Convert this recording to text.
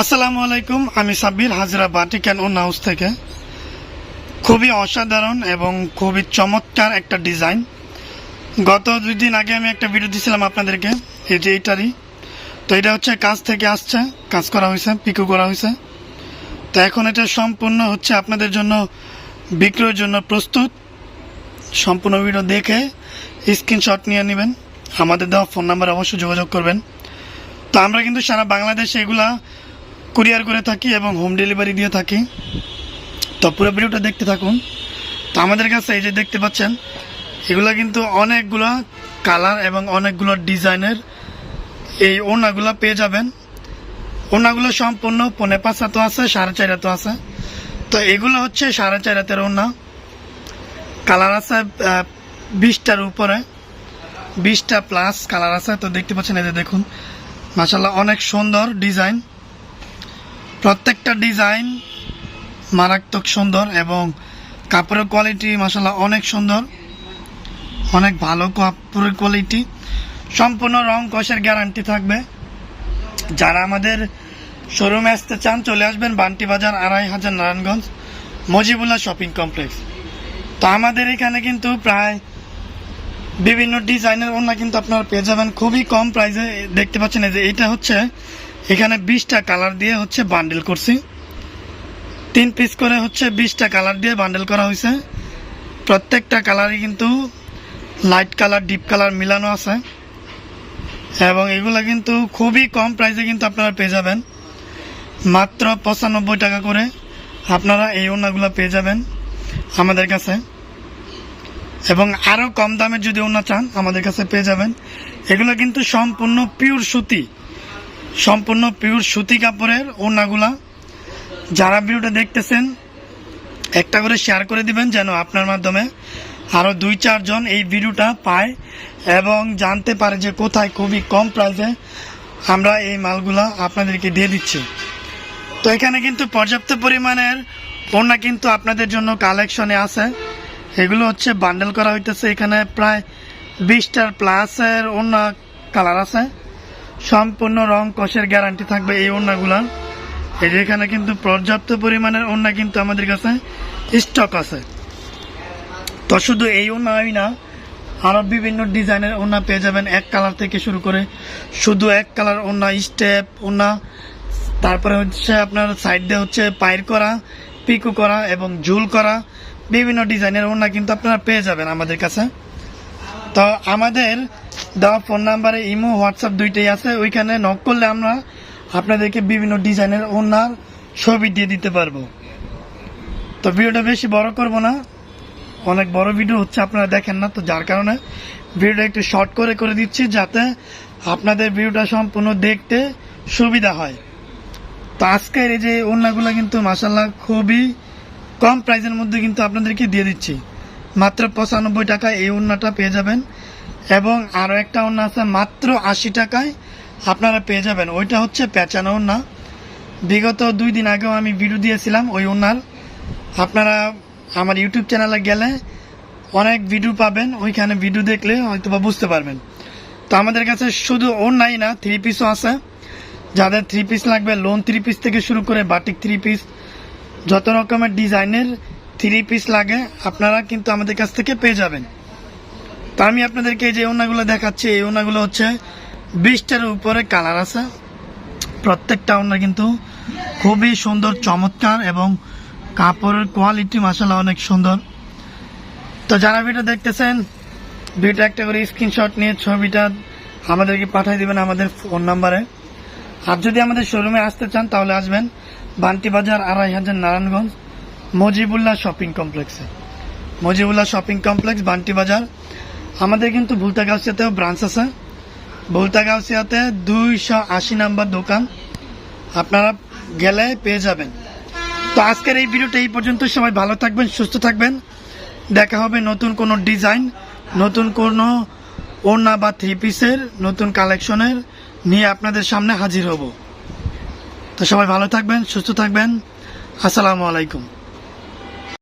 আসসালামু আলাইকুম, আমি Sabbir, Hazra batik and own house থেকে। খুবই অসাধারণ এবং খুবই চমৎকার একটা ডিজাইন। গত দুই দিন আগে আমি একটা ভিডিও দিয়েছিলাম আপনাদেরকে, এই যে এইটারই। তো এটা হচ্ছে কাজ থেকে আসছে, কাজ করা হয়েছে, পিকো করা হয়েছে। তো এখন এটা সম্পূর্ণ হচ্ছে আপনাদের জন্য, বিক্রয়ের জন্য প্রস্তুত। সম্পূর্ণ ভিডিও দেখে স্ক্রিনশট নিয়ে নেবেন। আমাদের দেওয়া ফোন নাম্বার অবশ্যই যোগাযোগ করবেন। তো আমরা কিন্তু সারা বাংলাদেশে এগুলা কুরিয়ার করে থাকি এবং হোম ডেলিভারি দিয়ে থাকি। তো পুরো ভিডিওটা দেখতে থাকুন। তো আমাদের কাছে এই যে দেখতে পাচ্ছেন, এগুলা কিন্তু অনেকগুলো কালার এবং অনেকগুলো ডিজাইনের এই ওড়নাগুলো পেয়ে যাবেন। ওড়নাগুলো সম্পূর্ণ পনে পাঁচ হাতও আছে, সাড়ে চার হাতও আছে। তো এগুলো হচ্ছে সাড়ে চার ওড়না। কালার আছে বিশটার উপরে। বিশটা প্লাস কালার আছে, তো দেখতে পাচ্ছেন, এই যে দেখুন। মাসাল্লাহ অনেক সুন্দর ডিজাইন। প্রত্যেকটা ডিজাইন মারাত্মক সুন্দর এবং কাপড়ের কোয়ালিটি মাসাল্লাহ অনেক সুন্দর। অনেক ভালো কাপড়ের কোয়ালিটি। সম্পূর্ণ রং কষের গ্যারান্টি থাকবে। যারা আমাদের শোরুমে আসতে চান, চলে আসবেন বান্টি বাজার, আড়াই হাজার নারায়ণগঞ্জ, মজিবুল্লাহ শপিং কমপ্লেক্স। তো আমাদের এখানে কিন্তু প্রায় বিভিন্ন ডিজাইনের ওড়না কিন্তু আপনারা পেয়ে যাবেন। খুবই কম প্রাইসে দেখতে পাচ্ছেন। এই যে এটা হচ্ছে এখানে বিশটা কালার দিয়ে হচ্ছে বান্ডেল করছি। তিন পিস করে হচ্ছে বিশটা কালার দিয়ে বান্ডেল করা হয়েছে। প্রত্যেকটা কালারই কিন্তু লাইট কালার, ডিপ কালার মিলানো আছে। এবং এগুলো কিন্তু খুবই কম প্রাইসে কিন্তু আপনারা পেয়ে যাবেন। মাত্র পঁচানব্বই টাকা করে আপনারা এই ওনাগুলো পেয়ে যাবেন আমাদের কাছে। এবং আরও কম দামের যদি ওনা চান আমাদের কাছে পেয়ে যাবেন। এগুলো কিন্তু সম্পূর্ণ পিওর সুতি। সম্পূর্ণ পিওর সুতি কাপড়ের ওনাগুলা যারা ভিডিওটা দেখতেছেন, একটা করে শেয়ার করে দিবেন যেন আপনার মাধ্যমে আরও দুই, চারজন এই ভিডিওটা পায় এবং জানতে পারে যে কোথায় খুবই কম প্রাইসে আমরা এই মালগুলা আপনাদেরকে দিয়ে দিচ্ছি। তো এখানে কিন্তু পর্যাপ্ত পরিমাণের ওড়না কিন্তু আপনাদের জন্য কালেকশনে আছে। এগুলো হচ্ছে বান্ডেল করা হইতেছে। এখানে প্রায় বিশটার প্লাসের ওড়না কালার আছে। সম্পূর্ণ রং কষের গ্যারান্টি থাকবে এই ওড়নাগুলার এই এখানে কিন্তু পর্যাপ্ত পরিমাণের ওড়না কিন্তু আমাদের কাছে স্টক আছে। তো শুধু এই ওড়নাই না আরও বিভিন্ন ডিজাইনের ওড়না পেয়ে যাবেন এক কালার থেকে শুরু করে। শুধু এক কালার ওড়না স্টেপ ওড়না, তারপরে হচ্ছে আপনার সাইড দিয়ে হচ্ছে পায়ের করা, পিকু করা এবং ঝুল করা, বিভিন্ন ডিজাইনের ওড়না কিন্তু আপনারা পেয়ে যাবেন আমাদের কাছে। তো আমাদের দেওয়া ফোন নাম্বারে, ইমো, হোয়াটসঅ্যাপ দুইটাই আছে। ওইখানে নক করলে আমরা আপনাদেরকে বিভিন্ন ডিজাইনের ওড়নার ছবি দিয়ে দিতে পারব। তো ভিডিওটা বেশি বড় করব না। অনেক বড় ভিডিও হচ্ছে, আপনারা দেখেন না। তো যার কারণে ভিডিওটা একটু শর্ট করে করে দিচ্ছি, যাতে আপনাদের ভিডিওটা সম্পূর্ণ দেখতে সুবিধা হয়। তো আজকের এই যে ওড়নাগুলো কিন্তু মাসাল্লাহ খুবই কম প্রাইসের মধ্যে কিন্তু আপনাদেরকে দিয়ে দিচ্ছি। মাত্র পঁচানব্বই টাকায় এই ওড়নাটা পেয়ে যাবেন। এবং আরও একটা ওড়না আছে, মাত্র আশি টাকায় আপনারা পেয়ে যাবেন। ওইটা হচ্ছে পেঁচানো ওড়না বিগত দুই দিন আগেও আমি ভিডিও দিয়েছিলাম ওই ওড়নার আপনারা আমার ইউটিউব চ্যানেলে গেলে অনেক ভিডিও পাবেন। ওইখানে ভিডিও দেখলে হয়তো বা বুঝতে পারবেন। তো আমাদের কাছে শুধু ওড়নাই না থ্রি পিসও আছে। যাদের থ্রি পিস লাগবে লোন থ্রি পিস থেকে শুরু করে বাটিক থ্রি পিস যত রকমের ডিজাইনের থ্রি পিস লাগে, আপনারা কিন্তু আমাদের কাছ থেকে পেয়ে যাবেন। তো আমি আপনাদেরকে যে ওনাগুলো দেখাচ্ছি, এই ওনাগুলো হচ্ছে বিশটার উপরে কালার আছে। প্রত্যেকটা ওনার কিন্তু খুবই সুন্দর, চমৎকার এবং কাপড়ের কোয়ালিটি মাসালা অনেক সুন্দর। তো যারা ভিডিও দেখতেছেন, ভিডিওটা একটা করে স্ক্রিনশট নিয়ে ছবিটা আমাদেরকে পাঠিয়ে দিবেন আমাদের ফোন নাম্বারে আর যদি আমাদের শোরুমে আসতে চান, তাহলে আসবেন বান্টি বাজার, আড়াই হাজার নারায়ণগঞ্জ। মজিবুল্লাহ শপিং কমপ্লেক্সে। মজিবুল্লাহ শপিং কমপ্লেক্স, বান্টি বাজার। আমাদের কিন্তু ভুলতা গাউসিয়াতেও ব্রাঞ্চ আছে। ভুলতা গাউসিয়াতে দুইশো আশি নাম্বার দোকান। আপনারা গেলে পেয়ে যাবেন। তো আজকের এই ভিডিওটা এই পর্যন্ত। সবাই ভালো থাকবেন, সুস্থ থাকবেন। দেখা হবে নতুন কোনো ডিজাইন, নতুন কোনো ওড়না বা থ্রি পিসের নতুন কালেকশনের নিয়ে আপনাদের সামনে হাজির হব। তো সবাই ভালো থাকবেন, সুস্থ থাকবেন। আসসালামু আলাইকুম।